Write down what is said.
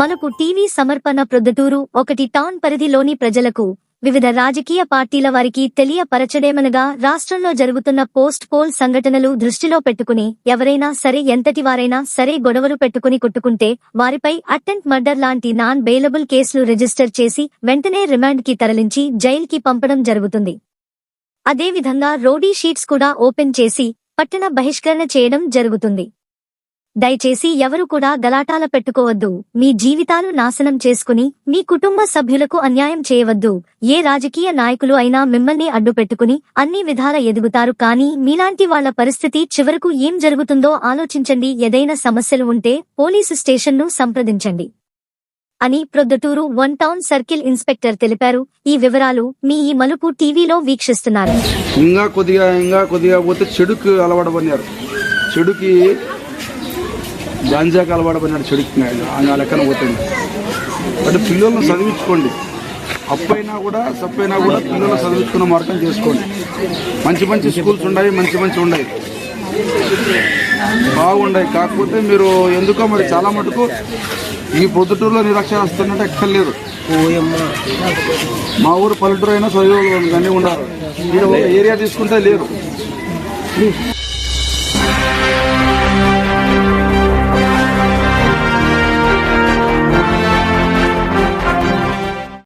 మనకు టీవీ సమర్పణ ప్రొద్దుటూరు ఒకటి టౌన్ పరిధిలోని ప్రజలకు వివిధ రాజకీయ పార్టీల వారికి తెలియపరచడేమనగా రాష్ట్రంలో జరుగుతున్న పోస్ట్ పోల్ సంఘటనలు దృష్టిలో పెట్టుకుని ఎవరైనా సరే ఎంతటి వారైనా సరే గొడవలు పెట్టుకుని కొట్టుకుంటే వారిపై అటెంప్ట్ మర్డర్ లాంటి నాన్ బెయిలబుల్ కేసులు రిజిస్టర్ చేసి వెంటనే రిమాండ్కి తరలించి జైలుకి పంపడం జరుగుతుంది. అదేవిధంగా రోడీ షీట్స్ కూడా ఓపెన్ చేసి పట్టణ బహిష్కరణ చేయడం జరుగుతుంది. దయచేసి ఎవరు కూడా గలాటాల పెట్టుకోవద్దు. మీ జీవితాలు నాశనం చేసుకుని మీ కుటుంబ సభ్యులకు అన్యాయం చేయవద్దు. ఏ రాజకీయ నాయకులు అయినా మిమ్మల్ని అడ్డు పెట్టుకుని అన్ని విధాల ఎదుగుతారు కానీ మీలాంటి వాళ్ళ పరిస్థితి చివరకు ఏం జరుగుతుందో ఆలోచించండి. ఏదైనా సమస్యలు ఉంటే పోలీసు స్టేషన్ను సంప్రదించండి. అని Proddatur one town circle inspector తెలిపారు. ఈ వివరాలు మీ ఈ మలుపు టీవీలో వీక్షిస్తున్నారు. ఇంకా కొద్దిగా ఇంకా కొద్దిగా పోతే చెడుకు అలవాటు చెడుకి గాంజాకి అలవాడబడినాడు చెడుతున్నాడు ఆయన లెక్కన పోతుంది. అంటే పిల్లలను చదివించుకోండి. అప్పైనా కూడా సప్పైనా కూడా పిల్లలు చదివించుకున్న మార్గం చేసుకోండి. మంచి మంచి స్కూల్స్ ఉన్నాయి మంచి మంచి ఉన్నాయి. బాగున్నాయి. కాకపోతే మీరు ఎందుకో మరి చాలా మటుకు ఈ పొద్దుటూరులో నిరక్షరాస్తున్నట్టు ఎక్కర్లేదు. మా ఊరు పల్లెటూరు అయినా చదివే అన్నీ ఉన్నారు మీరు ఏరియా తీసుకుంటే లేరు.